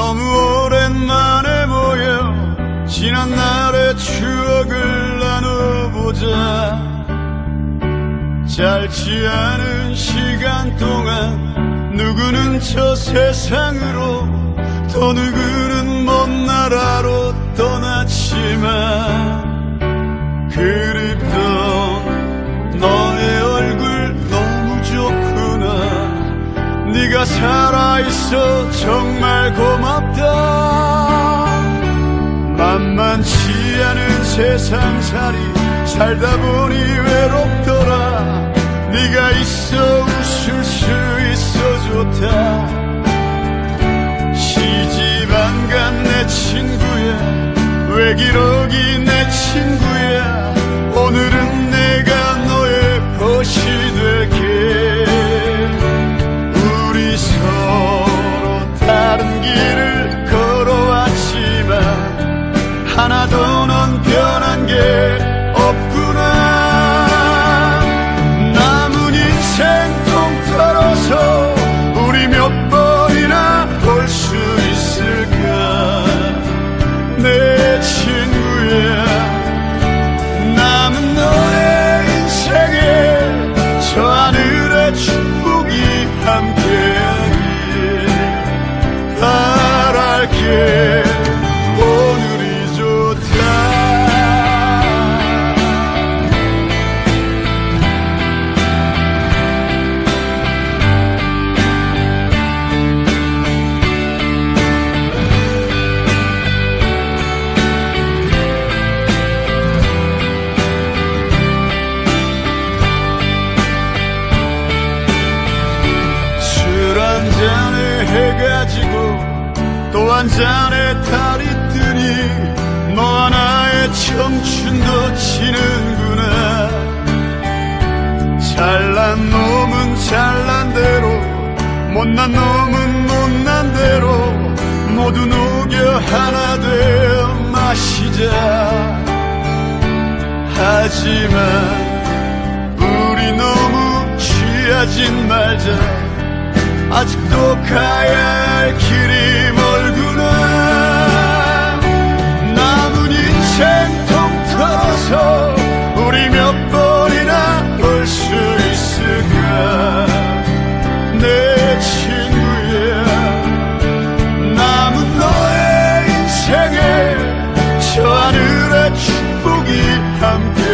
너무 오랜만에 모여 지난 날의 추억을 나눠보자. 짧지 않은 시간 동안 누구는 저 세상으로 더 누구는 네가 살아있어 정말 고맙다. 만만치 않은 세상살이 살다 보니 외롭더라. 네가 있어 웃을 수 있어 좋다. 시집 안 간 내 친구야 외기록이 함께하길 바랄게 한 잔에 달이 뜨니 너 하나의 청춘도 지는구나. 잘난 놈은 잘난 대로 못난 놈은 못난 대로 모두 녹여 하나 되어 마시자. 하지만 우리 너무 취하진 말자. 아직도 가야 할 길이 come.